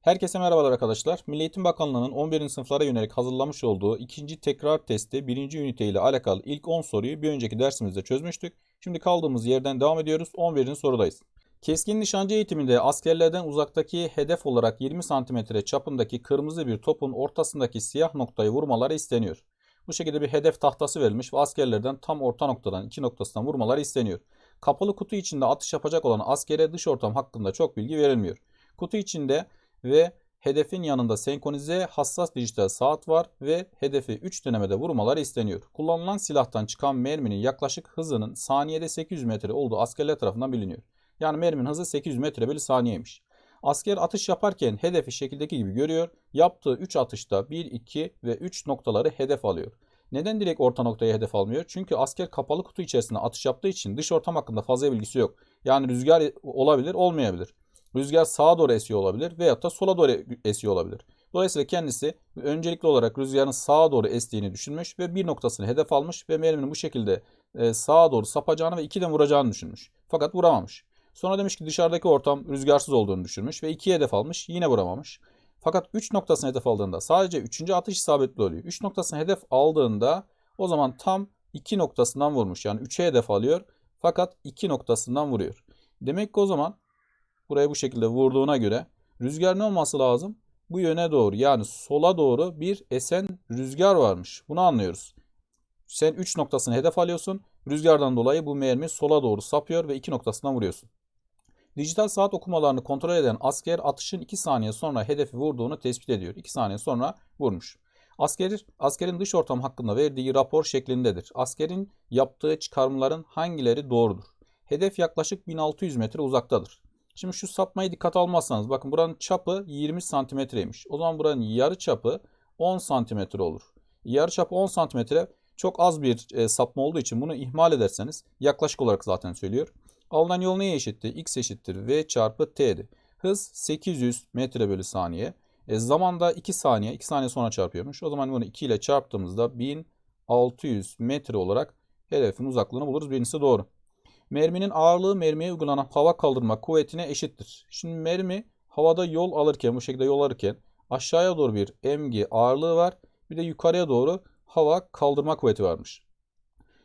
Herkese merhabalar arkadaşlar. Milli Eğitim Bakanlığı'nın 11. sınıflara yönelik hazırlamış olduğu ikinci tekrar testi 1. ünite ile alakalı ilk 10 soruyu bir önceki dersimizde çözmüştük. Şimdi kaldığımız yerden devam ediyoruz. 11. sorudayız. Keskin nişancı eğitiminde askerlerden uzaktaki hedef olarak 20 cm çapındaki kırmızı bir topun ortasındaki siyah noktayı vurmaları isteniyor. Bu şekilde bir hedef tahtası verilmiş ve askerlerden tam orta noktadan iki noktasından vurmaları isteniyor. Kapalı kutu içinde atış yapacak olan askere dış ortam hakkında çok bilgi verilmiyor. Kutu içinde ve hedefin yanında senkronize hassas dijital saat var ve hedefi 3 denemede vurmaları isteniyor. Kullanılan silahtan çıkan merminin yaklaşık hızının saniyede 800 metre olduğu askerler tarafından biliniyor. Yani merminin hızı 800 metre bölü saniyeymiş. Asker atış yaparken hedefi şekildeki gibi görüyor. Yaptığı 3 atışta 1, 2 ve 3 noktaları hedef alıyor. Neden direkt orta noktaya hedef almıyor? Çünkü asker kapalı kutu içerisinde atış yaptığı için dış ortam hakkında fazla bilgisi yok. Yani rüzgar olabilir, olmayabilir. Rüzgar sağa doğru esiyor olabilir veyahut da sola doğru esiyor olabilir. Dolayısıyla kendisi öncelikli olarak rüzgarın sağa doğru estiğini düşünmüş ve bir noktasını hedef almış ve merminin bu şekilde e, sağa doğru sapacağını ve ikiden vuracağını düşünmüş. Fakat vuramamış. Sonra demiş ki dışarıdaki ortam rüzgarsız olduğunu düşünmüş ve ikiye hedef almış yine vuramamış. Fakat 3 noktasını hedef aldığında sadece 3. atış isabetli oluyor. 3 noktasını hedef aldığında o zaman tam 2 noktasından vurmuş. Yani 3'e hedef alıyor fakat 2 noktasından vuruyor. Demek ki o zaman buraya bu şekilde vurduğuna göre rüzgar ne olması lazım? Bu yöne doğru yani sola doğru bir esen rüzgar varmış. Bunu anlıyoruz. Sen 3 noktasını hedef alıyorsun. Rüzgardan dolayı bu mermi sola doğru sapıyor ve 2 noktasından vuruyorsun. Dijital saat okumalarını kontrol eden asker atışın 2 saniye sonra hedefi vurduğunu tespit ediyor. 2 saniye sonra vurmuş. Asker, askerin dış ortam hakkında verdiği rapor şeklindedir. Askerin yaptığı çıkarımların hangileri doğrudur? Hedef yaklaşık 1600 metre uzaktadır. Şimdi şu sapmayı dikkat almazsanız bakın buranın çapı 20 santimetreymiş. O zaman buranın yarı çapı 10 santimetre olur. Yarı çapı 10 santimetre çok az bir e, sapma olduğu için bunu ihmal ederseniz yaklaşık olarak zaten söylüyor. Alınan yol neye eşitti? X eşittir V çarpı T'di. Hız 800 metre bölü saniye. E, zamanda 2 saniye. 2 saniye sonra çarpıyormuş. O zaman bunu 2 ile çarptığımızda 1600 metre olarak hedefin uzaklığını buluruz. Birincisi doğru. Merminin ağırlığı mermiye uygulanan hava kaldırma kuvvetine eşittir. Şimdi mermi havada yol alırken bu şekilde yol alırken aşağıya doğru bir mg ağırlığı var. Bir de yukarıya doğru hava kaldırma kuvveti varmış.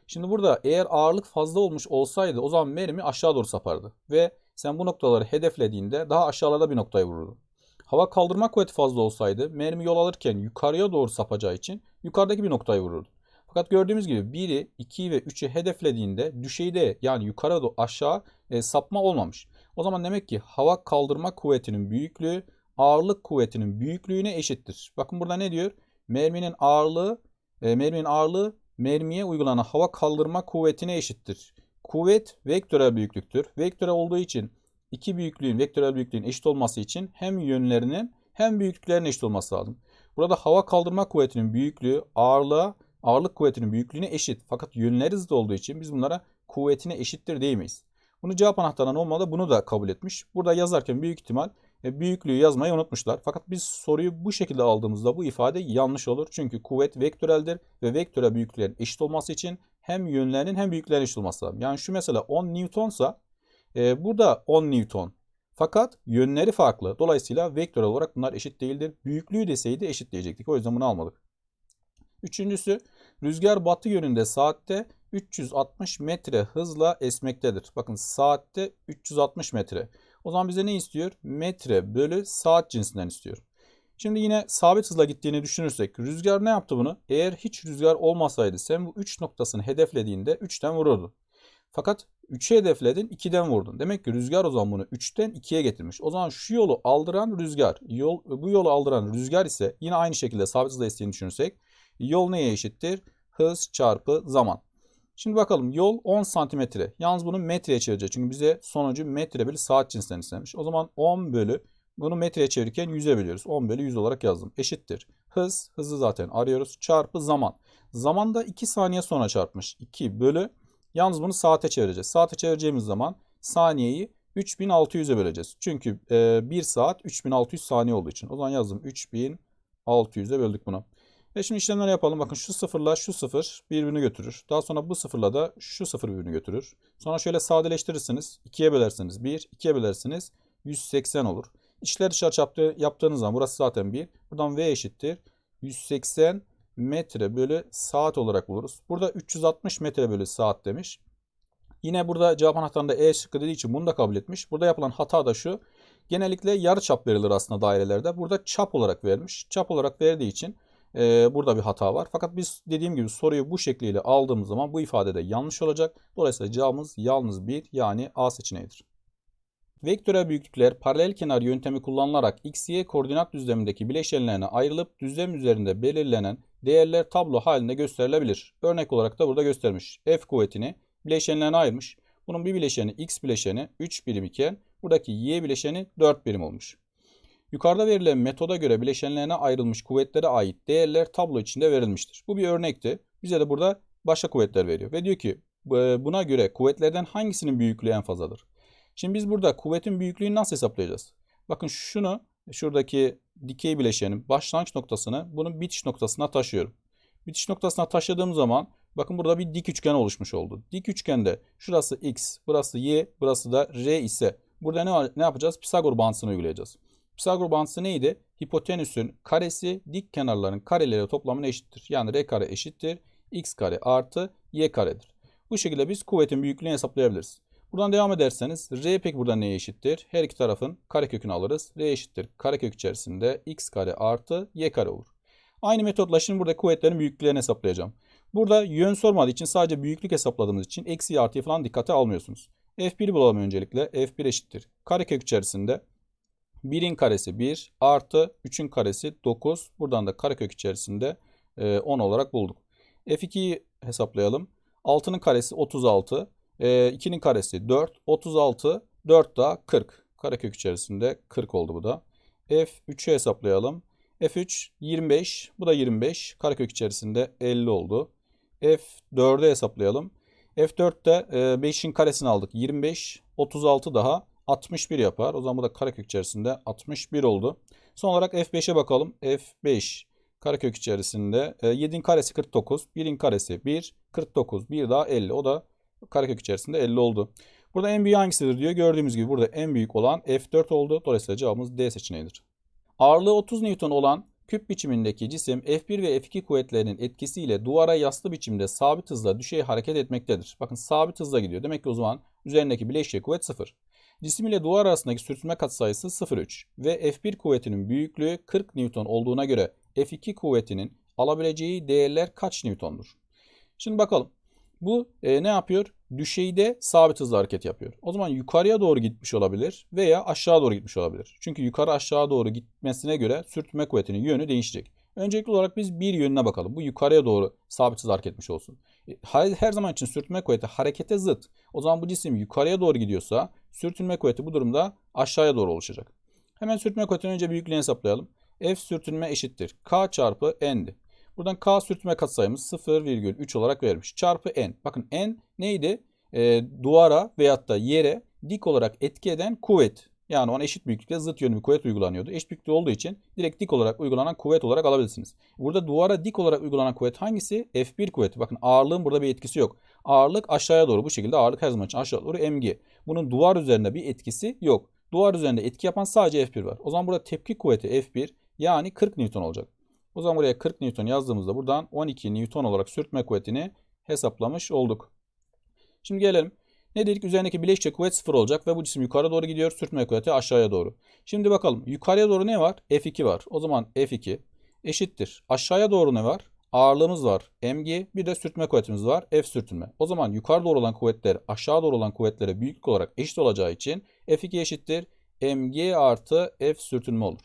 Şimdi burada eğer ağırlık fazla olmuş olsaydı o zaman mermi aşağı doğru sapardı. Ve sen bu noktaları hedeflediğinde daha aşağılarda bir noktayı vururdu. Hava kaldırma kuvveti fazla olsaydı mermi yol alırken yukarıya doğru sapacağı için yukarıdaki bir noktayı vururdu. Fakat gördüğümüz gibi 1'i, 2'yi ve 3'ü hedeflediğinde düşeyde yani yukarı doğru aşağı e, sapma olmamış. O zaman demek ki hava kaldırma kuvvetinin büyüklüğü ağırlık kuvvetinin büyüklüğüne eşittir. Bakın burada ne diyor? Merminin ağırlığı e, merminin ağırlığı mermiye uygulanan hava kaldırma kuvvetine eşittir. Kuvvet vektörel büyüklüktür. Vektörel olduğu için iki büyüklüğün vektörel büyüklüğün eşit olması için hem yönlerinin hem büyüklüklerinin eşit olması lazım. Burada hava kaldırma kuvvetinin büyüklüğü ağırlığa ağırlık kuvvetinin büyüklüğüne eşit. Fakat yönleri zıt olduğu için biz bunlara kuvvetine eşittir diyemeyiz. Bunu cevap anahtarından olmalı bunu da kabul etmiş. Burada yazarken büyük ihtimal e, büyüklüğü yazmayı unutmuşlar. Fakat biz soruyu bu şekilde aldığımızda bu ifade yanlış olur. Çünkü kuvvet vektöreldir ve vektörel büyüklüklerin eşit olması için hem yönlerinin hem büyüklerin eşit olması lazım. Yani şu mesela 10 Newton'sa e, burada 10 Newton. Fakat yönleri farklı. Dolayısıyla vektörel olarak bunlar eşit değildir. Büyüklüğü deseydi eşit diyecektik. O yüzden bunu almadık. Üçüncüsü rüzgar batı yönünde saatte 360 metre hızla esmektedir. Bakın saatte 360 metre. O zaman bize ne istiyor? Metre bölü saat cinsinden istiyor. Şimdi yine sabit hızla gittiğini düşünürsek rüzgar ne yaptı bunu? Eğer hiç rüzgar olmasaydı sen bu 3 noktasını hedeflediğinde 3'ten vururdu. Fakat 3'e hedefledin 2'den vurdun. Demek ki rüzgar o zaman bunu 3'ten 2'ye getirmiş. O zaman şu yolu aldıran rüzgar, yol, bu yolu aldıran rüzgar ise yine aynı şekilde sabit hızla estiğini düşünürsek yol neye eşittir? Hız çarpı zaman. Şimdi bakalım yol 10 santimetre. Yalnız bunu metreye çevireceğiz. Çünkü bize sonucu metre bölü saat cinsinden istemiş. O zaman 10 bölü bunu metreye çevirirken 100'e bölüyoruz. 10 bölü 100 olarak yazdım. Eşittir. Hız, hızı zaten arıyoruz. Çarpı zaman. Zamanda 2 saniye sonra çarpmış. 2 bölü. Yalnız bunu saate çevireceğiz. Saate çevireceğimiz zaman saniyeyi 3600'e böleceğiz. Çünkü e, 1 saat 3600 saniye olduğu için. O zaman yazdım 3600'e böldük bunu. Ve şimdi işlemler yapalım. Bakın şu sıfırla şu sıfır birbirini götürür. Daha sonra bu sıfırla da şu sıfır birbirini götürür. Sonra şöyle sadeleştirirsiniz. 2'ye bölersiniz 1, 2'ye bölersiniz 180 olur. İçler dışarı çarptı, yaptığınız zaman burası zaten 1. Buradan V eşittir. 180 metre bölü saat olarak buluruz. Burada 360 metre bölü saat demiş. Yine burada cevap anahtarında E şıkkı dediği için bunu da kabul etmiş. Burada yapılan hata da şu. Genellikle yarı çap verilir aslında dairelerde. Burada çap olarak vermiş. Çap olarak verdiği için e, burada bir hata var. Fakat biz dediğim gibi soruyu bu şekliyle aldığımız zaman bu ifade de yanlış olacak. Dolayısıyla cevabımız yalnız 1 yani A seçeneğidir. Vektörel büyüklükler paralel kenar yöntemi kullanılarak x, y koordinat düzlemindeki bileşenlerine ayrılıp düzlem üzerinde belirlenen değerler tablo halinde gösterilebilir. Örnek olarak da burada göstermiş. F kuvvetini bileşenlerine ayırmış. Bunun bir bileşeni x bileşeni 3 birim iken buradaki y bileşeni 4 birim olmuş. Yukarıda verilen metoda göre bileşenlerine ayrılmış kuvvetlere ait değerler tablo içinde verilmiştir. Bu bir örnekti. Bize de burada başka kuvvetler veriyor. Ve diyor ki buna göre kuvvetlerden hangisinin büyüklüğü en fazladır? Şimdi biz burada kuvvetin büyüklüğünü nasıl hesaplayacağız? Bakın şunu şuradaki dikey bileşenin başlangıç noktasını bunun bitiş noktasına taşıyorum. Bitiş noktasına taşıdığım zaman bakın burada bir dik üçgen oluşmuş oldu. Dik üçgende şurası x, burası y, burası da r ise burada ne, ne yapacağız? Pisagor bağıntısını uygulayacağız. Pisagor neydi? Hipotenüsün karesi dik kenarların kareleri toplamına eşittir. Yani r kare eşittir x kare artı y karedir. Bu şekilde biz kuvvetin büyüklüğünü hesaplayabiliriz. Buradan devam ederseniz r pek burada neye eşittir? Her iki tarafın karekökünü alırız. r eşittir karekök içerisinde x kare artı y kare olur. Aynı metotla şimdi burada kuvvetlerin büyüklüklerini hesaplayacağım. Burada yön sormadığı için sadece büyüklük hesapladığımız için eksi artıyı falan dikkate almıyorsunuz. F1'i bulalım öncelikle. F1 eşittir. Karekök içerisinde 1'in karesi 1 artı 3'ün karesi 9. Buradan da karekök içerisinde 10 olarak bulduk. F2'yi hesaplayalım. 6'nın karesi 36. 2'nin karesi 4. 36. 4 daha 40. Karekök içerisinde 40 oldu bu da. F3'ü hesaplayalım. F3 25. Bu da 25. Karekök içerisinde 50 oldu. F4'ü hesaplayalım. F4'te 5'in karesini aldık. 25. 36 daha 61 yapar. O zaman bu da karekök içerisinde 61 oldu. Son olarak F5'e bakalım. F5 karekök içerisinde 7'in karesi 49. 1'in karesi 1. 49. 1 daha 50. O da karekök içerisinde 50 oldu. Burada en büyük hangisidir diyor. Gördüğümüz gibi burada en büyük olan F4 oldu. Dolayısıyla cevabımız D seçeneğidir. Ağırlığı 30 Newton olan küp biçimindeki cisim F1 ve F2 kuvvetlerinin etkisiyle duvara yaslı biçimde sabit hızla düşey hareket etmektedir. Bakın sabit hızla gidiyor. Demek ki o zaman üzerindeki bileşiğe kuvvet 0. Cisim ile duvar arasındaki sürtünme katsayısı 0,3 ve F1 kuvvetinin büyüklüğü 40 Newton olduğuna göre F2 kuvvetinin alabileceği değerler kaç Newton'dur? Şimdi bakalım. Bu e, ne yapıyor? Düşeyde sabit hızla hareket yapıyor. O zaman yukarıya doğru gitmiş olabilir veya aşağı doğru gitmiş olabilir. Çünkü yukarı aşağı doğru gitmesine göre sürtünme kuvvetinin yönü değişecek. Öncelikli olarak biz bir yönüne bakalım. Bu yukarıya doğru sabit hızla hareket etmiş olsun. E, her zaman için sürtünme kuvveti harekete zıt. O zaman bu cisim yukarıya doğru gidiyorsa sürtünme kuvveti bu durumda aşağıya doğru oluşacak. Hemen sürtünme kuvvetinin önce büyüklüğünü hesaplayalım. F sürtünme eşittir. K çarpı N'di. Buradan K sürtünme katsayımız 0,3 olarak verilmiş. Çarpı N. Bakın N neydi? E, duvara veyahut da yere dik olarak etki eden kuvvet. Yani ona eşit büyüklükte zıt yönlü bir kuvvet uygulanıyordu. Eşit büyüklükte olduğu için direkt dik olarak uygulanan kuvvet olarak alabilirsiniz. Burada duvara dik olarak uygulanan kuvvet hangisi? F1 kuvveti. Bakın ağırlığın burada bir etkisi yok. Ağırlık aşağıya doğru bu şekilde ağırlık her zaman için aşağı doğru mg. Bunun duvar üzerinde bir etkisi yok. Duvar üzerinde etki yapan sadece F1 var. O zaman burada tepki kuvveti F1 yani 40 Newton olacak. O zaman buraya 40 Newton yazdığımızda buradan 12 Newton olarak sürtme kuvvetini hesaplamış olduk. Şimdi gelelim. Ne dedik? Üzerindeki bileşçe kuvvet sıfır olacak ve bu cisim yukarı doğru gidiyor. Sürtme kuvveti aşağıya doğru. Şimdi bakalım. Yukarıya doğru ne var? F2 var. O zaman F2 eşittir. Aşağıya doğru ne var? Ağırlığımız var. Mg bir de sürtme kuvvetimiz var. F sürtünme. O zaman yukarı doğru olan kuvvetler aşağı doğru olan kuvvetlere büyüklük olarak eşit olacağı için F2 eşittir. Mg artı F sürtünme olur.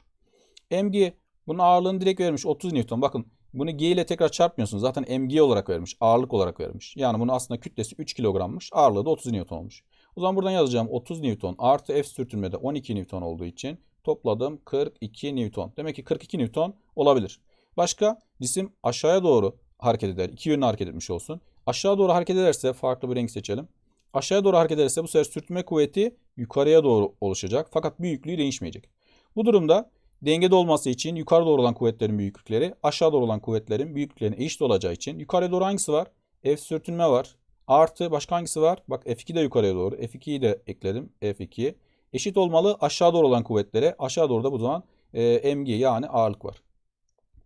Mg bunun ağırlığını direkt vermiş 30 Newton. Bakın bunu G ile tekrar çarpmıyorsunuz. Zaten mg olarak vermiş. Ağırlık olarak vermiş. Yani bunun aslında kütlesi 3 kilogrammış. Ağırlığı da 30 Newton olmuş. O zaman buradan yazacağım 30 Newton artı F sürtünmede 12 Newton olduğu için topladım 42 Newton. Demek ki 42 Newton olabilir. Başka cisim aşağıya doğru hareket eder. İki yönlü hareket etmiş olsun. Aşağı doğru hareket ederse farklı bir renk seçelim. Aşağıya doğru hareket ederse bu sefer sürtünme kuvveti yukarıya doğru oluşacak. Fakat büyüklüğü değişmeyecek. Bu durumda dengede olması için yukarı doğru olan kuvvetlerin büyüklükleri aşağı doğru olan kuvvetlerin büyüklüklerine eşit olacağı için yukarıya doğru hangisi var? F sürtünme var. Artı başka hangisi var? Bak F2 de yukarıya doğru. F2'yi de ekledim. F2. Eşit olmalı aşağı doğru olan kuvvetlere. Aşağı doğru da bu zaman e, mg yani ağırlık var.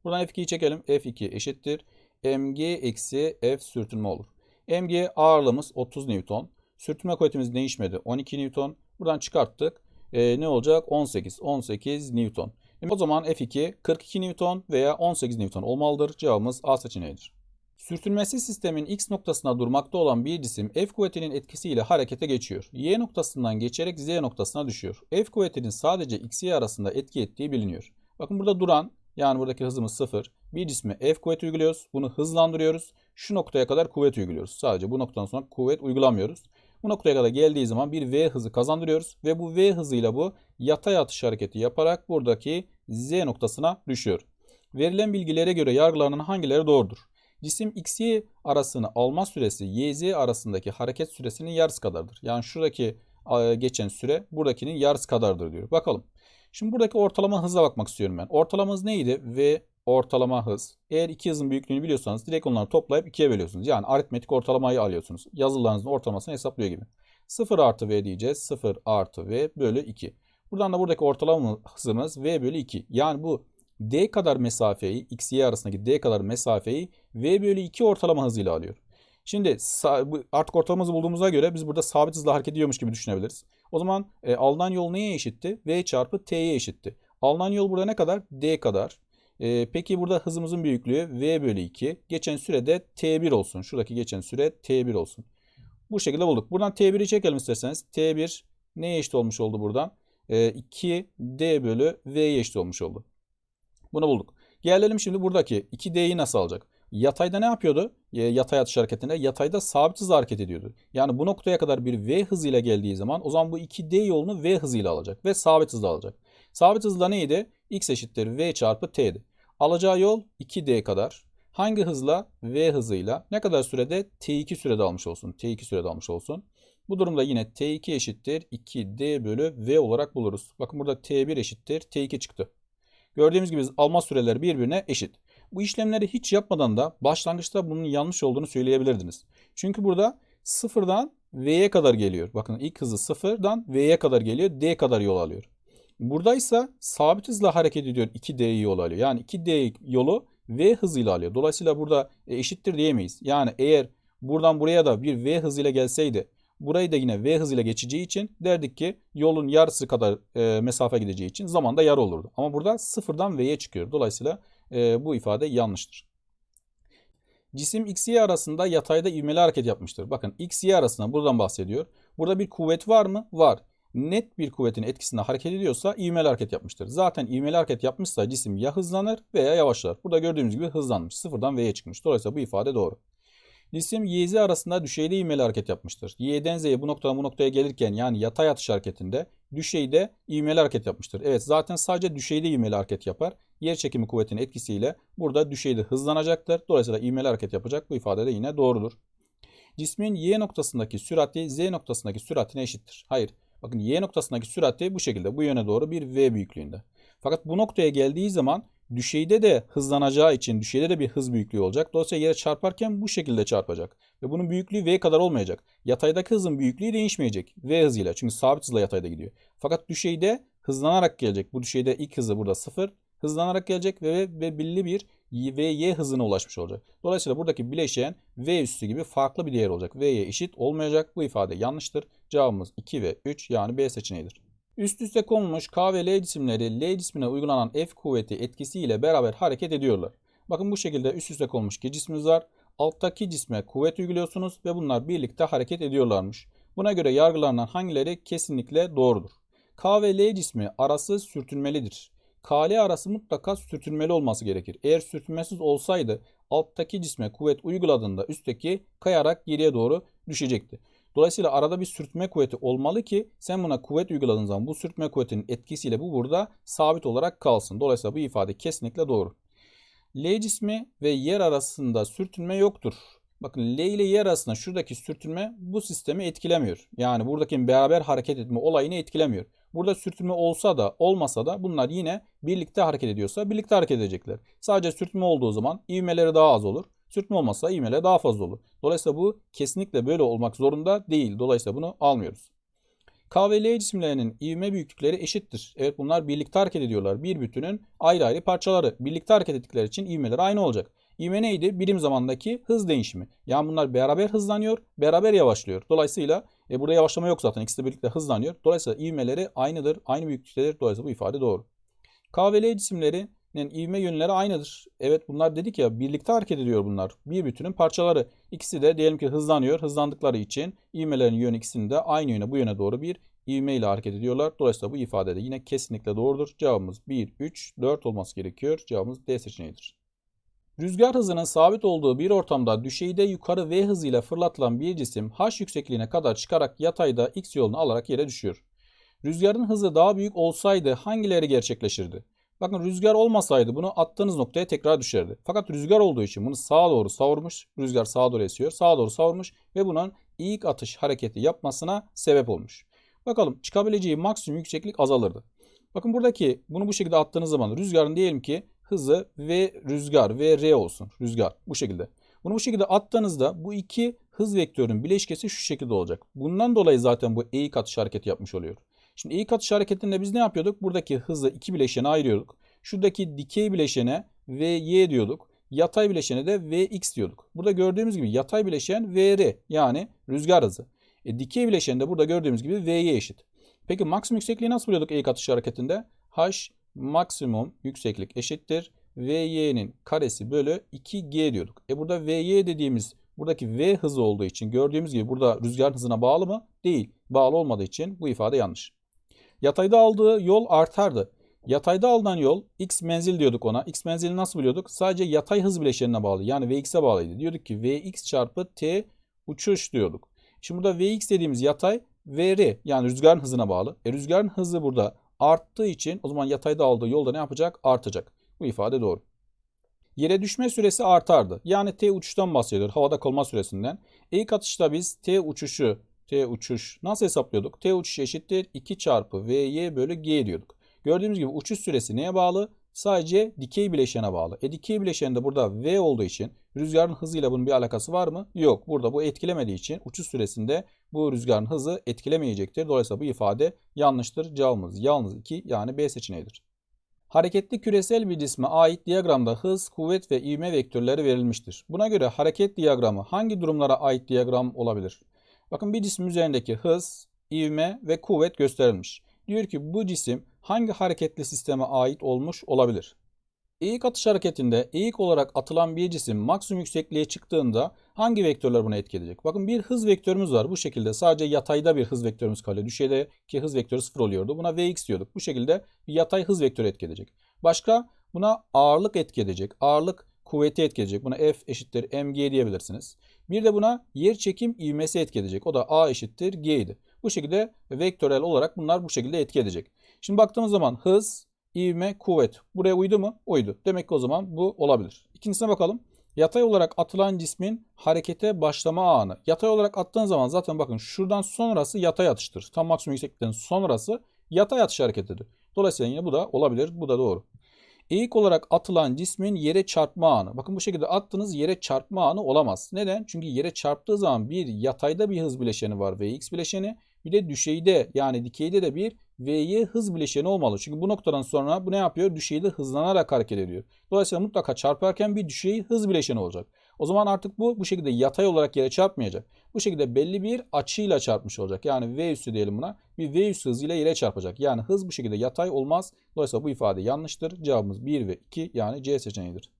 Buradan F2'yi çekelim. F2 eşittir. mg eksi F sürtünme olur. mg ağırlığımız 30 Newton. Sürtünme kuvvetimiz değişmedi. 12 Newton. Buradan çıkarttık. E, ne olacak? 18. 18 Newton. O zaman F2 42 Newton veya 18 Newton olmalıdır. Cevabımız A seçeneğidir. Sürtünmesiz sistemin X noktasına durmakta olan bir cisim F kuvvetinin etkisiyle harekete geçiyor. Y noktasından geçerek Z noktasına düşüyor. F kuvvetinin sadece X, Y arasında etki ettiği biliniyor. Bakın burada duran yani buradaki hızımız 0. Bir cisme F kuvvet uyguluyoruz. Bunu hızlandırıyoruz. Şu noktaya kadar kuvvet uyguluyoruz. Sadece bu noktadan sonra kuvvet uygulamıyoruz. Bu noktaya kadar geldiği zaman bir V hızı kazandırıyoruz. Ve bu V hızıyla bu yatay atış hareketi yaparak buradaki Z noktasına düşüyor. Verilen bilgilere göre yargılarının hangileri doğrudur? Cisim XY arasını alma süresi YZ arasındaki hareket süresinin yarısı kadardır. Yani şuradaki geçen süre buradakinin yarısı kadardır diyor. Bakalım. Şimdi buradaki ortalama hıza bakmak istiyorum ben. Ortalama hız neydi? V ortalama hız. Eğer iki hızın büyüklüğünü biliyorsanız direkt onları toplayıp ikiye bölüyorsunuz. Yani aritmetik ortalamayı alıyorsunuz. Yazılarınızın ortalamasını hesaplıyor gibi. 0 artı V diyeceğiz. 0 artı V bölü 2. Buradan da buradaki ortalama hızımız V bölü 2. Yani bu D kadar mesafeyi, X, Y arasındaki D kadar mesafeyi V bölü 2 ortalama hızıyla alıyor. Şimdi artık ortalaması bulduğumuza göre biz burada sabit hızla hareket ediyormuş gibi düşünebiliriz. O zaman e, alınan yol neye eşitti? V çarpı T'ye eşitti. Alınan yol burada ne kadar? D kadar. E, peki burada hızımızın büyüklüğü V bölü 2. Geçen sürede T1 olsun. Şuradaki geçen süre T1 olsun. Bu şekilde bulduk. Buradan T1'i çekelim isterseniz. T1 neye eşit olmuş oldu buradan? E, 2D bölü V'ye eşit olmuş oldu. Bunu bulduk. Gelelim şimdi buradaki 2D'yi nasıl alacak? Yatayda ne yapıyordu? Yatay atış hareketinde yatayda sabit hızla hareket ediyordu. Yani bu noktaya kadar bir V hızıyla geldiği zaman o zaman bu 2D yolunu V hızıyla alacak ve sabit hızla alacak. Sabit hızla neydi? X eşittir V çarpı T'di. Alacağı yol 2D kadar. Hangi hızla? V hızıyla. Ne kadar sürede? T2 sürede almış olsun. T2 sürede almış olsun. Bu durumda yine T2 eşittir 2D bölü V olarak buluruz. Bakın burada T1 eşittir T2 çıktı. Gördüğümüz gibi alma süreleri birbirine eşit. Bu işlemleri hiç yapmadan da başlangıçta bunun yanlış olduğunu söyleyebilirdiniz. Çünkü burada sıfırdan V'ye kadar geliyor. Bakın ilk hızı sıfırdan V'ye kadar geliyor. D kadar yol alıyor. Buradaysa sabit hızla hareket ediyor 2D yol alıyor. Yani 2D yolu V hızıyla alıyor. Dolayısıyla burada e, eşittir diyemeyiz. Yani eğer buradan buraya da bir V hızıyla gelseydi burayı da yine V hızıyla geçeceği için derdik ki yolun yarısı kadar e, mesafe gideceği için zamanda yarı olurdu. Ama burada sıfırdan V'ye çıkıyor. Dolayısıyla e, bu ifade yanlıştır. Cisim x, y arasında yatayda ivmeli hareket yapmıştır. Bakın x, y arasında buradan bahsediyor. Burada bir kuvvet var mı? Var. Net bir kuvvetin etkisinde hareket ediyorsa ivmeli hareket yapmıştır. Zaten ivmeli hareket yapmışsa cisim ya hızlanır veya yavaşlar. Burada gördüğümüz gibi hızlanmış. Sıfırdan V'ye çıkmış. Dolayısıyla bu ifade doğru. Cisim Y, Z arasında düşeyli ivmeli hareket yapmıştır. Y'den Z'ye bu noktadan bu noktaya gelirken yani yatay atış hareketinde düşeyde ivmeli hareket yapmıştır. Evet zaten sadece düşeyde ivmeli hareket yapar. Yer çekimi kuvvetinin etkisiyle burada düşeyde hızlanacaktır. Dolayısıyla ivmeli hareket yapacak. Bu ifade de yine doğrudur. Cismin Y noktasındaki sürati Z noktasındaki süratine eşittir. Hayır. Bakın Y noktasındaki sürati bu şekilde bu yöne doğru bir V büyüklüğünde. Fakat bu noktaya geldiği zaman düşeyde de hızlanacağı için düşeyde de bir hız büyüklüğü olacak. Dolayısıyla yere çarparken bu şekilde çarpacak. Ve bunun büyüklüğü V kadar olmayacak. Yataydaki hızın büyüklüğü değişmeyecek. V hızıyla. Çünkü sabit hızla yatayda gidiyor. Fakat düşeyde hızlanarak gelecek. Bu düşeyde ilk hızı burada 0. Hızlanarak gelecek ve, ve belli bir V, Y hızına ulaşmış olacak. Dolayısıyla buradaki bileşen V üstü gibi farklı bir değer olacak. V'ye eşit olmayacak. Bu ifade yanlıştır. Cevabımız 2 ve 3 yani B seçeneğidir. Üst üste konulmuş K ve L cisimleri L cismine uygulanan F kuvveti etkisiyle beraber hareket ediyorlar. Bakın bu şekilde üst üste konulmuş iki cismimiz var. Alttaki cisme kuvvet uyguluyorsunuz ve bunlar birlikte hareket ediyorlarmış. Buna göre yargılanan hangileri kesinlikle doğrudur? K ve L cismi arası sürtünmelidir. K-L arası mutlaka sürtünmeli olması gerekir. Eğer sürtünmesiz olsaydı alttaki cisme kuvvet uyguladığında üstteki kayarak geriye doğru düşecekti. Dolayısıyla arada bir sürtme kuvveti olmalı ki sen buna kuvvet uyguladığın zaman bu sürtme kuvvetinin etkisiyle bu burada sabit olarak kalsın. Dolayısıyla bu ifade kesinlikle doğru. L cismi ve yer arasında sürtünme yoktur. Bakın L ile yer arasında şuradaki sürtünme bu sistemi etkilemiyor. Yani buradaki beraber hareket etme olayını etkilemiyor. Burada sürtünme olsa da olmasa da bunlar yine birlikte hareket ediyorsa birlikte hareket edecekler. Sadece sürtünme olduğu zaman ivmeleri daha az olur. Sürtme olmazsa ivmeler daha fazla olur. Dolayısıyla bu kesinlikle böyle olmak zorunda değil. Dolayısıyla bunu almıyoruz. K ve L cisimlerinin ivme büyüklükleri eşittir. Evet bunlar birlikte hareket ediyorlar. Bir bütünün ayrı ayrı parçaları. Birlikte hareket ettikleri için ivmeleri aynı olacak. İvme neydi? Birim zamandaki hız değişimi. Yani bunlar beraber hızlanıyor, beraber yavaşlıyor. Dolayısıyla e, burada yavaşlama yok zaten. İkisi de birlikte hızlanıyor. Dolayısıyla ivmeleri aynıdır, aynı büyüklüktedir. Dolayısıyla bu ifade doğru. K ve L cisimlerinin ivme yönleri aynıdır. Evet bunlar dedik ya birlikte hareket ediyor bunlar. Bir bütünün parçaları. İkisi de diyelim ki hızlanıyor. Hızlandıkları için ivmelerin yönü ikisinin de aynı yöne bu yöne doğru bir ivme ile hareket ediyorlar. Dolayısıyla bu ifade de yine kesinlikle doğrudur. Cevabımız 1, 3, 4 olması gerekiyor. Cevabımız D seçeneğidir. Rüzgar hızının sabit olduğu bir ortamda düşeyde yukarı V hızıyla fırlatılan bir cisim h yüksekliğine kadar çıkarak yatayda x yolunu alarak yere düşüyor. Rüzgarın hızı daha büyük olsaydı hangileri gerçekleşirdi? Bakın rüzgar olmasaydı bunu attığınız noktaya tekrar düşerdi. Fakat rüzgar olduğu için bunu sağa doğru savurmuş. Rüzgar sağa doğru esiyor. Sağa doğru savurmuş ve bunun ilk atış hareketi yapmasına sebep olmuş. Bakalım çıkabileceği maksimum yükseklik azalırdı. Bakın buradaki bunu bu şekilde attığınız zaman rüzgarın diyelim ki hızı ve rüzgar ve r olsun. Rüzgar bu şekilde. Bunu bu şekilde attığınızda bu iki hız vektörünün bileşkesi şu şekilde olacak. Bundan dolayı zaten bu eğik atış hareketi yapmış oluyor. Şimdi eğik atış hareketinde biz ne yapıyorduk? Buradaki hızı iki bileşene ayırıyorduk. Şuradaki dikey bileşene vy diyorduk. Yatay bileşene de vx diyorduk. Burada gördüğümüz gibi yatay bileşen vr yani rüzgar hızı. E, dikey bileşen de burada gördüğümüz gibi v'ye eşit. Peki maksimum yüksekliği nasıl buluyorduk eğik atış hareketinde? h maksimum yükseklik eşittir. Vy'nin karesi bölü 2G diyorduk. E burada Vy dediğimiz buradaki V hızı olduğu için gördüğümüz gibi burada rüzgar hızına bağlı mı? Değil. Bağlı olmadığı için bu ifade yanlış. Yatayda aldığı yol artardı. Yatayda alınan yol x menzil diyorduk ona. X menzili nasıl biliyorduk? Sadece yatay hız bileşenine bağlı. Yani Vx'e bağlıydı. Diyorduk ki Vx çarpı T uçuş diyorduk. Şimdi burada Vx dediğimiz yatay Vr yani rüzgarın hızına bağlı. E rüzgarın hızı burada arttığı için o zaman yatayda aldığı yolda ne yapacak? Artacak. Bu ifade doğru. Yere düşme süresi artardı. Yani T uçuştan bahsediyor. Havada kalma süresinden. İlk atışta biz T uçuşu T uçuş nasıl hesaplıyorduk? T uçuş eşittir 2 çarpı Vy bölü G diyorduk. Gördüğümüz gibi uçuş süresi neye bağlı? Sadece dikey bileşene bağlı. E dikey bileşen burada V olduğu için rüzgarın hızıyla bunun bir alakası var mı? Yok. Burada bu etkilemediği için uçuş süresinde bu rüzgarın hızı etkilemeyecektir. Dolayısıyla bu ifade yanlıştır. Cevabımız yalnız 2 yani B seçeneğidir. Hareketli küresel bir cisme ait diyagramda hız, kuvvet ve ivme vektörleri verilmiştir. Buna göre hareket diyagramı hangi durumlara ait diyagram olabilir? Bakın bir cisim üzerindeki hız, ivme ve kuvvet gösterilmiş. Diyor ki bu cisim hangi hareketli sisteme ait olmuş olabilir? Eğik atış hareketinde eğik olarak atılan bir cisim maksimum yüksekliğe çıktığında hangi vektörler buna etki edecek? Bakın bir hız vektörümüz var. Bu şekilde sadece yatayda bir hız vektörümüz kalıyor. Düşeydeki hız vektörü sıfır oluyordu. Buna Vx diyorduk. Bu şekilde bir yatay hız vektörü etki edecek. Başka buna ağırlık etki edecek. Ağırlık kuvveti etki edecek. Buna F eşittir mg diyebilirsiniz. Bir de buna yer çekim ivmesi etki edecek. O da A eşittir G idi. Bu şekilde vektörel olarak bunlar bu şekilde etki edecek. Şimdi baktığımız zaman hız, ivme, kuvvet. Buraya uydu mu? Uydu. Demek ki o zaman bu olabilir. İkincisine bakalım. Yatay olarak atılan cismin harekete başlama anı. Yatay olarak attığın zaman zaten bakın şuradan sonrası yatay atıştır. Tam maksimum yükseklikten sonrası yatay atış hareketidir. Dolayısıyla yine bu da olabilir. Bu da doğru. Eğik olarak atılan cismin yere çarpma anı. Bakın bu şekilde attığınız yere çarpma anı olamaz. Neden? Çünkü yere çarptığı zaman bir yatayda bir hız bileşeni var Vx bileşeni. Bir de düşeyde yani dikeyde de bir V'ye hız bileşeni olmalı. Çünkü bu noktadan sonra bu ne yapıyor? Düşeyde hızlanarak hareket ediyor. Dolayısıyla mutlaka çarparken bir düşey hız bileşeni olacak. O zaman artık bu bu şekilde yatay olarak yere çarpmayacak. Bu şekilde belli bir açıyla çarpmış olacak. Yani V üssü diyelim buna. Bir V üssü hızıyla yere çarpacak. Yani hız bu şekilde yatay olmaz. Dolayısıyla bu ifade yanlıştır. Cevabımız 1 ve 2 yani C seçeneğidir.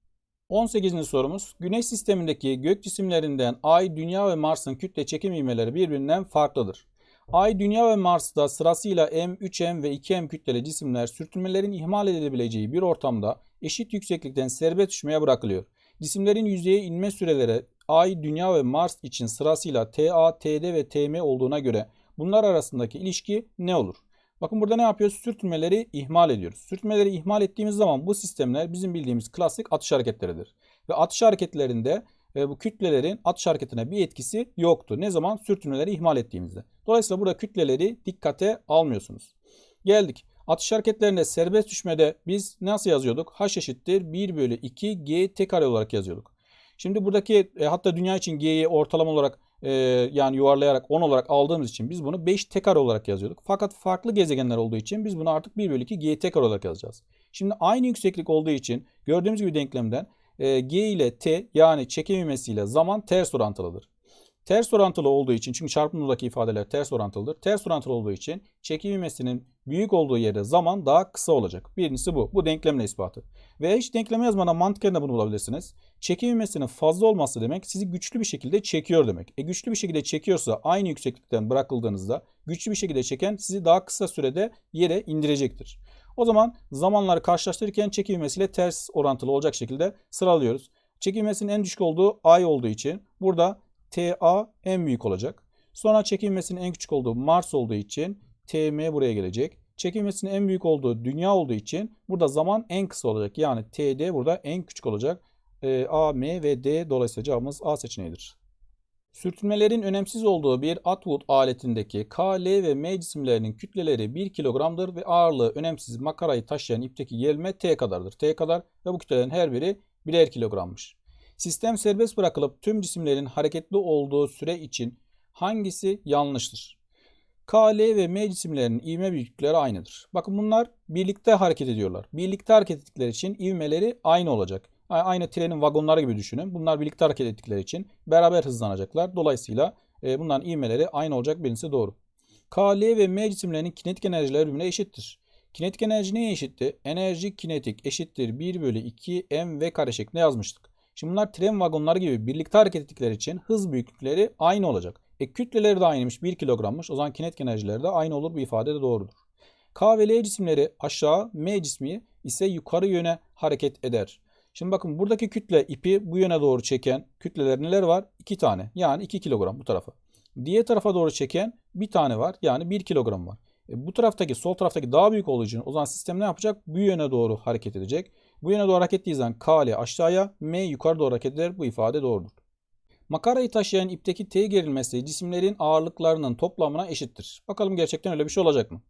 18. sorumuz. Güneş sistemindeki gök cisimlerinden Ay, Dünya ve Mars'ın kütle çekim ivmeleri birbirinden farklıdır. Ay, Dünya ve Mars'ta sırasıyla M, 3M ve 2M kütleli cisimler sürtünmelerin ihmal edilebileceği bir ortamda eşit yükseklikten serbest düşmeye bırakılıyor. Cisimlerin yüzeye inme süreleri Ay, Dünya ve Mars için sırasıyla TA, TD ve TM olduğuna göre bunlar arasındaki ilişki ne olur? Bakın burada ne yapıyoruz? Sürtünmeleri ihmal ediyoruz. Sürtünmeleri ihmal ettiğimiz zaman bu sistemler bizim bildiğimiz klasik atış hareketleridir. Ve atış hareketlerinde e, bu kütlelerin atış hareketine bir etkisi yoktu. Ne zaman? Sürtünmeleri ihmal ettiğimizde. Dolayısıyla burada kütleleri dikkate almıyorsunuz. Geldik. Atış hareketlerinde serbest düşmede biz nasıl yazıyorduk? H eşittir 1 bölü 2 G t kare olarak yazıyorduk. Şimdi buradaki e, hatta dünya için G'yi ortalama olarak e, yani yuvarlayarak 10 olarak aldığımız için biz bunu 5 tekrar olarak yazıyorduk. Fakat farklı gezegenler olduğu için biz bunu artık 1 bölü 2 G tekrar olarak yazacağız. Şimdi aynı yükseklik olduğu için gördüğümüz gibi denklemden e, G ile T yani çekim ivmesiyle zaman ters orantılıdır. Ters orantılı olduğu için çünkü çarpımdaki ifadeler ters orantılıdır. Ters orantılı olduğu için çekim ivmesinin büyük olduğu yerde zaman daha kısa olacak. Birincisi bu. Bu denklemle ispatı. Ve hiç denkleme yazmadan mantıken de bunu bulabilirsiniz. Çekim ivmesinin fazla olması demek sizi güçlü bir şekilde çekiyor demek. E güçlü bir şekilde çekiyorsa aynı yükseklikten bırakıldığınızda güçlü bir şekilde çeken sizi daha kısa sürede yere indirecektir. O zaman zamanları karşılaştırırken çekim ivmesiyle ters orantılı olacak şekilde sıralıyoruz. Çekim ivmesinin en düşük olduğu ay olduğu için burada TA en büyük olacak. Sonra çekilmesinin en küçük olduğu Mars olduğu için TM buraya gelecek. Çekilmesinin en büyük olduğu dünya olduğu için burada zaman en kısa olacak. Yani TD burada en küçük olacak. E, A, M ve D dolayısıyla cevabımız A seçeneğidir. Sürtünmelerin önemsiz olduğu bir Atwood aletindeki K, L ve M cisimlerinin kütleleri 1 kilogramdır ve ağırlığı önemsiz makarayı taşıyan ipteki gelme T kadardır. T kadar ve bu kütlelerin her biri birer kilogrammış. Sistem serbest bırakılıp tüm cisimlerin hareketli olduğu süre için hangisi yanlıştır? K, L ve M cisimlerinin ivme büyüklükleri aynıdır. Bakın bunlar birlikte hareket ediyorlar. Birlikte hareket ettikleri için ivmeleri aynı olacak. Aynı trenin vagonları gibi düşünün. Bunlar birlikte hareket ettikleri için beraber hızlanacaklar. Dolayısıyla e, bunların ivmeleri aynı olacak. Birincisi doğru. K, L ve M cisimlerinin kinetik enerjileri birbirine eşittir. Kinetik enerji neye eşitti? Enerji kinetik eşittir 1 bölü 2 m v kare şeklinde yazmıştık. Şimdi bunlar tren vagonları gibi birlikte hareket ettikleri için hız büyüklükleri aynı olacak. E kütleleri de aynıymış 1 kilogrammış. O zaman kinetik enerjileri de aynı olur. Bu ifade de doğrudur. K ve L cisimleri aşağı, M cismi ise yukarı yöne hareket eder. Şimdi bakın buradaki kütle ipi bu yöne doğru çeken kütleler neler var? 2 tane. Yani 2 kilogram bu tarafa. Diğer tarafa doğru çeken bir tane var. Yani 1 kilogram var. E bu taraftaki sol taraftaki daha büyük olduğu o zaman sistem ne yapacak? Bu yöne doğru hareket edecek. Bu yöne doğru hareket ettiği zaman K ile aşağıya, M yukarı doğru hareket eder. Bu ifade doğrudur. Makarayı taşıyan ipteki T gerilmesi cisimlerin ağırlıklarının toplamına eşittir. Bakalım gerçekten öyle bir şey olacak mı?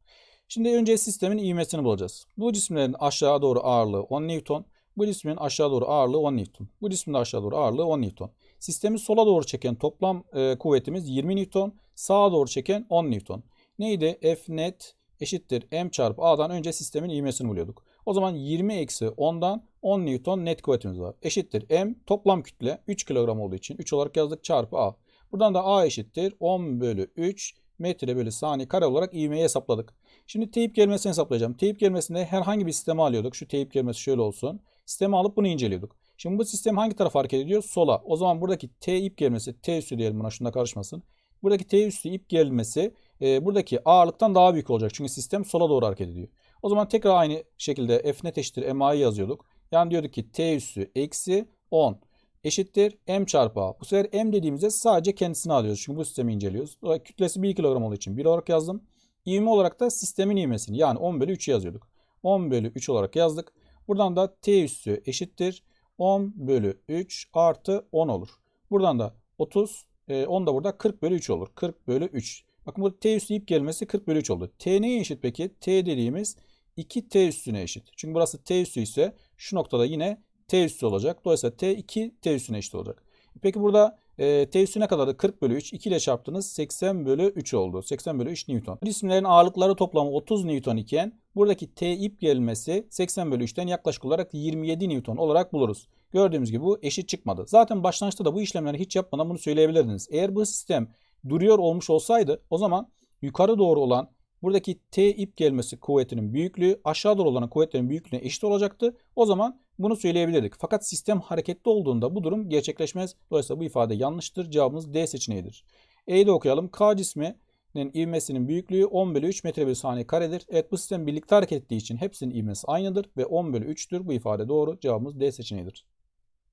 Şimdi önce sistemin ivmesini bulacağız. Bu cisimlerin aşağı doğru ağırlığı 10 Newton. Bu cismin aşağı doğru ağırlığı 10 Newton. Bu cismin de aşağı doğru ağırlığı 10 Newton. Sistemi sola doğru çeken toplam e, kuvvetimiz 20 Newton. Sağa doğru çeken 10 Newton. Neydi? F net eşittir M çarpı A'dan önce sistemin ivmesini buluyorduk. O zaman 20 eksi 10'dan 10 Newton net kuvvetimiz var. Eşittir M toplam kütle 3 kilogram olduğu için 3 olarak yazdık çarpı A. Buradan da A eşittir 10 bölü 3 metre bölü saniye kare olarak ivmeyi hesapladık. Şimdi teyip gelmesini hesaplayacağım. Teyip gelmesinde herhangi bir sistemi alıyorduk. Şu teyip gelmesi şöyle olsun. Sistemi alıp bunu inceliyorduk. Şimdi bu sistem hangi tarafa hareket ediyor? Sola. O zaman buradaki T ip gelmesi, T üstü diyelim buna şunda karışmasın. Buradaki T üstü ip gelmesi e, buradaki ağırlıktan daha büyük olacak. Çünkü sistem sola doğru hareket ediyor. O zaman tekrar aynı şekilde f net eşittir ma'yı yazıyorduk. Yani diyorduk ki t üssü eksi 10 eşittir m çarpı a. Bu sefer m dediğimizde sadece kendisini alıyoruz. Çünkü bu sistemi inceliyoruz. Kütlesi 1 kilogram olduğu için 1 olarak yazdım. İvme olarak da sistemin ivmesini yani 10 bölü 3'ü yazıyorduk. 10 bölü 3 olarak yazdık. Buradan da t üssü eşittir 10 bölü 3 artı 10 olur. Buradan da 30, 10 da burada 40 bölü 3 olur. 40 bölü 3. Bakın bu t üssü ip gelmesi 40 bölü 3 oldu. T neye eşit peki? T dediğimiz 2t üstüne eşit. Çünkü burası t üstü ise şu noktada yine t üstü olacak. Dolayısıyla t 2 t üstüne eşit olacak. Peki burada e, t üstüne kadar da 40 bölü 3. 2 ile çarptınız 80 bölü 3 oldu. 80 bölü 3 Newton. Bu cisimlerin ağırlıkları toplamı 30 Newton iken buradaki t ip gelmesi 80 bölü 3'ten yaklaşık olarak 27 Newton olarak buluruz. Gördüğümüz gibi bu eşit çıkmadı. Zaten başlangıçta da bu işlemleri hiç yapmadan bunu söyleyebilirdiniz. Eğer bu sistem duruyor olmuş olsaydı o zaman yukarı doğru olan buradaki T ip gelmesi kuvvetinin büyüklüğü aşağı doğru olan kuvvetlerin büyüklüğüne eşit olacaktı. O zaman bunu söyleyebilirdik. Fakat sistem hareketli olduğunda bu durum gerçekleşmez. Dolayısıyla bu ifade yanlıştır. Cevabımız D seçeneğidir. E'yi de okuyalım. K cisminin ivmesinin büyüklüğü 10 bölü 3 metre bölü saniye karedir. Evet bu sistem birlikte hareket ettiği için hepsinin ivmesi aynıdır ve 10 bölü 3'tür. Bu ifade doğru. Cevabımız D seçeneğidir.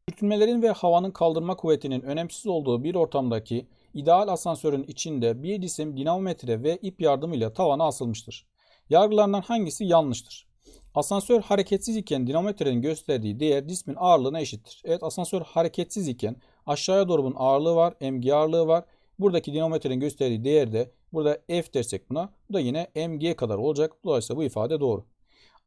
Sürtünmelerin ve havanın kaldırma kuvvetinin önemsiz olduğu bir ortamdaki ideal asansörün içinde bir cisim dinamometre ve ip yardımıyla tavana asılmıştır. Yargılarından hangisi yanlıştır? Asansör hareketsiz iken dinamometrenin gösterdiği değer cismin ağırlığına eşittir. Evet asansör hareketsiz iken aşağıya doğru bunun ağırlığı var, mg ağırlığı var. Buradaki dinamometrenin gösterdiği değer de burada F dersek buna. Bu da yine mg kadar olacak. Dolayısıyla bu ifade doğru.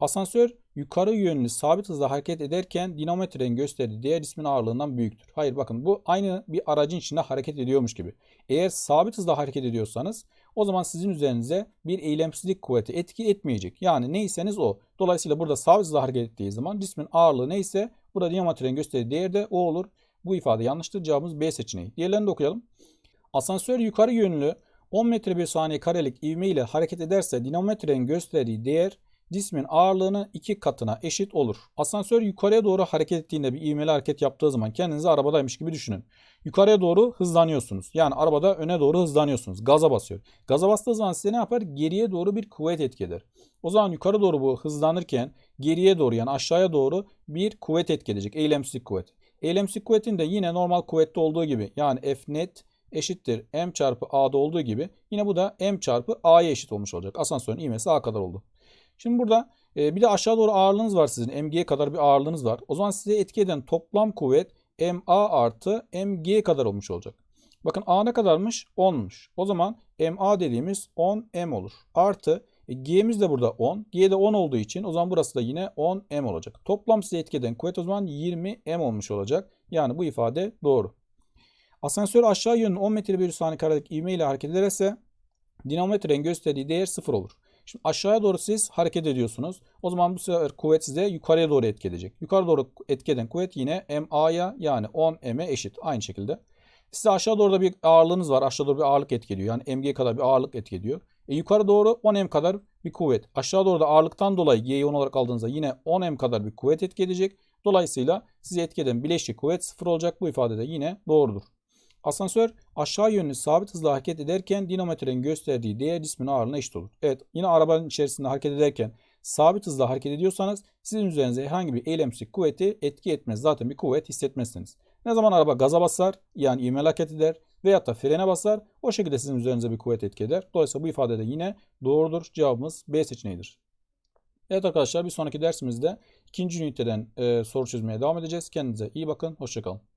Asansör yukarı yönlü sabit hızla hareket ederken dinamometrenin gösterdiği değer cismin ağırlığından büyüktür. Hayır bakın bu aynı bir aracın içinde hareket ediyormuş gibi. Eğer sabit hızla hareket ediyorsanız o zaman sizin üzerinize bir eylemsizlik kuvveti etki etmeyecek. Yani neyseniz o. Dolayısıyla burada sabit hızla hareket ettiği zaman cismin ağırlığı neyse burada dinamometrenin gösterdiği değer de o olur. Bu ifade yanlıştır. Cevabımız B seçeneği. Diğerlerini de okuyalım. Asansör yukarı yönlü 10 metre bir saniye karelik ivme ile hareket ederse dinamometrenin gösterdiği değer cismin ağırlığının iki katına eşit olur. Asansör yukarıya doğru hareket ettiğinde bir ivmeli hareket yaptığı zaman kendinizi arabadaymış gibi düşünün. Yukarıya doğru hızlanıyorsunuz. Yani arabada öne doğru hızlanıyorsunuz. Gaza basıyor. Gaza bastığı zaman size ne yapar? Geriye doğru bir kuvvet etki. O zaman yukarı doğru bu hızlanırken geriye doğru yani aşağıya doğru bir kuvvet etki edecek. Eylemsizlik kuvvet. Eylemsizlik kuvvetin de yine normal kuvvette olduğu gibi yani F net eşittir m çarpı a'da olduğu gibi yine bu da m çarpı a'ya eşit olmuş olacak. Asansörün ivmesi a kadar oldu. Şimdi burada e, bir de aşağı doğru ağırlığınız var sizin. mg'ye kadar bir ağırlığınız var. O zaman size etki eden toplam kuvvet ma artı mg kadar olmuş olacak. Bakın a ne kadarmış? 10'muş. O zaman ma dediğimiz 10m olur. Artı e, g'miz de burada 10. g de 10 olduğu için o zaman burası da yine 10m olacak. Toplam size etki eden kuvvet o zaman 20m olmuş olacak. Yani bu ifade doğru. Asansör aşağı yönlü 10 metre bölü saniye karelik ivme ile hareket ederse dinamometrenin gösterdiği değer 0 olur. Şimdi aşağıya doğru siz hareket ediyorsunuz. O zaman bu sefer kuvvet size yukarıya doğru etki edecek. Yukarı doğru etki eden kuvvet yine MA'ya yani 10M'e eşit. Aynı şekilde. Size aşağı doğru da bir ağırlığınız var. Aşağı doğru bir ağırlık etki ediyor. Yani MG kadar bir ağırlık etki ediyor. E yukarı doğru 10M kadar bir kuvvet. Aşağı doğru da ağırlıktan dolayı G'yi 10 olarak aldığınızda yine 10M kadar bir kuvvet etki edecek. Dolayısıyla size etki eden bileşik kuvvet 0 olacak. Bu ifade de yine doğrudur. Asansör aşağı yönlü sabit hızla hareket ederken dinamometrenin gösterdiği değer cismin ağırlığına eşit olur. Evet yine arabanın içerisinde hareket ederken sabit hızla hareket ediyorsanız sizin üzerinize herhangi bir eylemsizlik kuvveti etki etmez. Zaten bir kuvvet hissetmezsiniz. Ne zaman araba gaza basar yani ivmeli hareket eder veyahut da frene basar o şekilde sizin üzerinize bir kuvvet etki eder. Dolayısıyla bu ifade de yine doğrudur. Cevabımız B seçeneğidir. Evet arkadaşlar bir sonraki dersimizde ikinci üniteden e, soru çözmeye devam edeceğiz. Kendinize iyi bakın. Hoşçakalın.